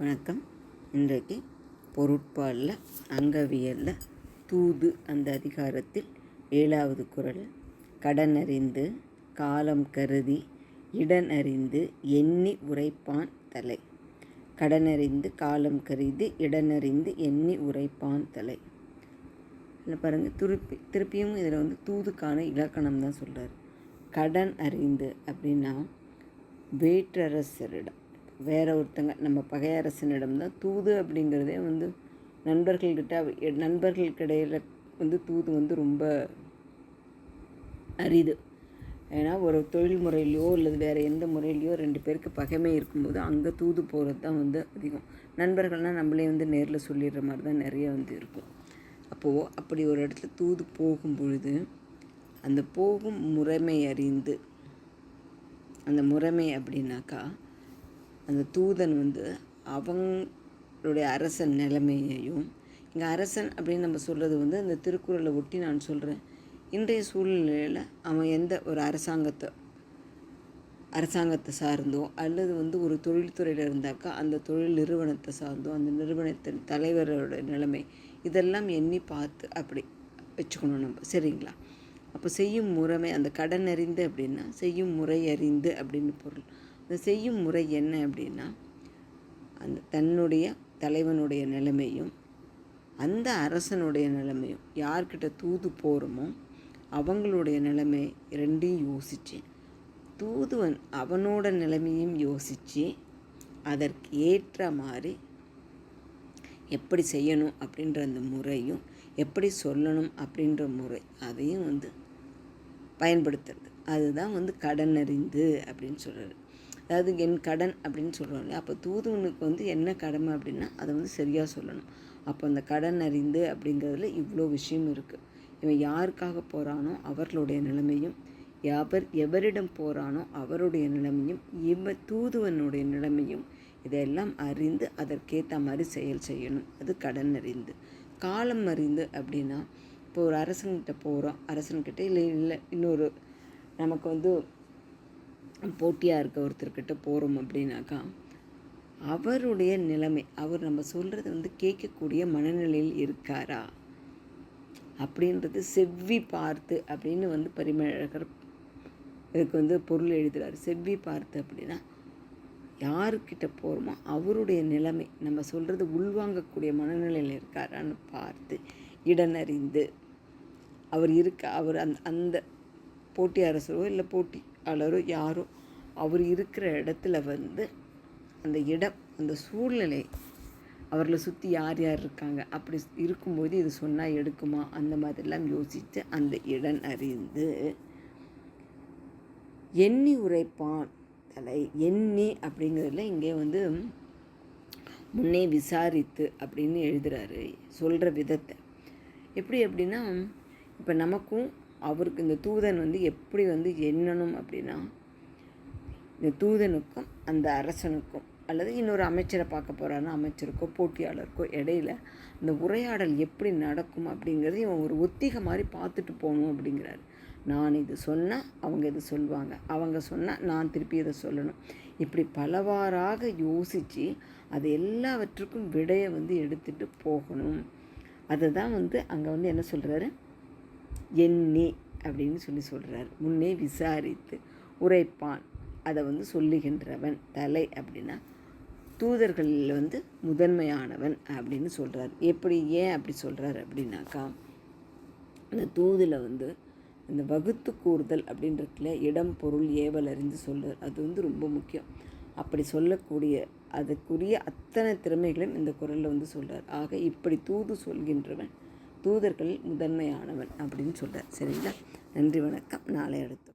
வணக்கம். இன்றைக்கு பொருட்பாலில் அங்கவியலில் தூது அந்த அதிகாரத்தில் ஏழாவது குறள் கடன் அறிந்து காலம் கருதி இடன் அறிந்து எண்ணி உரைப்பான் தலை. கடன் அறிந்து காலம் கருதி இடனறிந்து எண்ணி உரைப்பான் தலை. இல்லை பாருங்கள் திருப்பி திருப்பியும் இதில் வந்து தூதுக்கான இலக்கணம் தான் சொல்கிறார் கடன் அறிந்து அப்படின்னா வேற்றரசரிடம். வேற ஒருத்தங்க நம்ம பகையரசனிடம் தான் தூது அப்படிங்கிறதே வந்து நண்பர்கள்கிட்ட நண்பர்களுக்கிடையில் வந்து தூது வந்து ரொம்ப அரிது. ஏன்னா ஒரு தொழில் முறையிலையோ அல்லது வேறு எந்த முறையிலையோ ரெண்டு பேருக்கு பகைமை இருக்கும்போது அங்கே தூது போகிறது தான் வந்து அதிகம். நண்பர்கள்னால் நம்மளே வந்து நேரில் சொல்லிடுற மாதிரி தான் நிறைய வந்து இருக்கும். அப்போது அப்படி ஒரு இடத்துல தூது போகும் பொழுது அந்த போகும் முறைமை அறிந்து அந்த முறைமை அப்படின்னாக்கா அந்த தூதன் வந்து அவங்களுடைய அரசன் நிலைமையையும் இங்கே அரசன் அப்படின்னு நம்ம சொல்கிறது வந்து அந்த திருக்குறளை ஒட்டி நான் சொல்கிறேன் இன்றைய சூழ்நிலையில் அவன் எந்த ஒரு அரசாங்கத்தை அரசாங்கத்தை சார்ந்தோ அல்லது வந்து ஒரு தொழில்துறையில் இருந்தாக்கா அந்த தொழில் நிறுவனத்தை சார்ந்தோ அந்த நிறுவனத்தின் தலைவரோட நிலைமை இதெல்லாம் எண்ணி பார்த்து அப்படி வச்சுக்கணும் நம்ம. சரிங்களா? அப்போ செய்யும் முறைமை அந்த கடன் அறிந்து அப்படின்னா செய்யும் முறை அறிந்து அப்படின்னு பொருள். அந்த செய்யும் முறை என்ன அப்படின்னா அந்த தன்னுடைய தலைவனுடைய நிலைமையும் அந்த அரசனுடைய நிலைமையும் யார்கிட்ட தூது போகிறோமோ அவங்களுடைய நிலைமை ரெண்டையும் யோசித்து தூதுவன் அவனோட நிலைமையும் யோசித்து அதற்கு ஏற்ற மாதிரி எப்படி செய்யணும் அப்படின்ற அந்த முறையும் எப்படி சொல்லணும் அப்படின்ற முறை அதையும் வந்து பயன்படுத்துறது. அதுதான் வந்து கடன் அறிந்து அப்படின்னு சொல்கிறது அதாவது என் கடன் அப்படின்னு சொல்கிறோம் இல்லையா? அப்போ தூதுவனுக்கு வந்து என்ன கடமை அப்படின்னா அதை வந்து சரியாக சொல்லணும். அப்போ அந்த கடன் அறிந்து அப்படிங்கிறதுல இவ்வளோ விஷயம் இருக்குது இவன் யாருக்காக போகிறானோ அவர்களுடைய நிலைமையும் எவர் எவரிடம் போகிறானோ அவருடைய நிலைமையும் இவ தூதுவனுடைய நிலைமையும் இதெல்லாம் அறிந்து அதற்கேற்ற மாதிரி செயல் செய்யணும். அது கடன் அறிந்து. காலம் அறிந்து அப்படின்னா இப்போ ஒரு அரசன்கிட்ட போகிறோம் அரசன்கிட்ட இல்லை இல்லை இன்னொரு நமக்கு வந்து போட்டியாக இருக்க ஒருத்தர்கிட்ட போகிறோம் அப்படின்னாக்கா அவருடைய நிலைமை அவர் நம்ம சொல்கிறத வந்து கேட்கக்கூடிய மனநிலையில் இருக்காரா? அப்படின்றது செவ்வி பார்த்து அப்படின்னு வந்து பரிமழகர் இதுக்கு வந்து பொருள் எழுதுகிறார் செவ்வி பார்த்து அப்படின்னா யாருக்கிட்ட போகிறோமோ அவருடைய நிலைமை நம்ம சொல்கிறது உள்வாங்கக்கூடிய மனநிலையில் இருக்காரான்னு பார்த்து இடனறிந்து அவர் இருக்க அவர் அந்த அந்த போட்டி அரசரோ இல்லை அலரும் யாரோ அவர் இருக்கிற இடத்துல வந்து அந்த இடம் அந்த சூழ்நிலை அவர்களை சுற்றி யார் யார் இருக்காங்க அப்படி இருக்கும்போது இது சொன்னால் எடுக்குமா? அந்த மாதிரிலாம் யோசித்து அந்த இடம் அறிந்து எண்ணி உரைப்பான் தலை. எண்ணி அப்படிங்கிறதுல இங்கே வந்து முன்னே விசாரித்து அப்படின்னு எழுதுகிறாரு சொல்கிற விதத்தை. எப்படி அப்படின்னா இப்போ நமக்கும் அவருக்கு இந்த தூதன் வந்து எப்படி வந்து எண்ணணும் அப்படின்னா இந்த தூதனுக்கும் அந்த அரசனுக்கும் அல்லது இன்னொரு அமைச்சரை பார்க்க போகிறாருன்னா அமைச்சருக்கோ போட்டியாளருக்கோ இடையில இந்த உரையாடல் எப்படி நடக்கும் அப்படிங்கிறது இவன் ஒரு ஒத்திகை மாதிரி பார்த்துட்டு போகணும் அப்படிங்கிறாரு. நான் இது சொன்னால் அவங்க இது சொல்லுவாங்க. அவங்க சொன்னால் நான் திருப்பி இதை சொல்லணும். இப்படி பலவாறாக யோசித்து அது எல்லாவற்றுக்கும் விடையை வந்து எடுத்துகிட்டு போகணும். அதை தான் வந்து அங்கே வந்து என்ன சொல்கிறாரு எண்ணி அப்படின்னு சொல்லி சொல்கிறார் முன்னே விசாரித்து உரைப்பான். அதை வந்து சொல்லுகின்றவன் தலை அப்படின்னா தூதர்களில் வந்து முதன்மையானவன் அப்படின்னு சொல்கிறார் எப்படி ஏன் அப்படி சொல்கிறார் அப்படின்னாக்கா இந்த தூதில் வந்து இந்த வகுத்து கூறுதல் அப்படின்றதுல இடம் பொருள் ஏவல் அறிந்து சொல்றார். அது வந்து ரொம்ப முக்கியம். அப்படி சொல்லக்கூடிய அதுக்குரிய அத்தனை திறமைகளையும் இந்த குரலில் வந்து சொல்கிறார் ஆக இப்படி தூது சொல்கின்றவன் தூதர்கள் முதன்மையானவன் அப்படின்னு சொல்கிறார் சரிங்களா? நன்றி வணக்கம். நாளை அடுத்து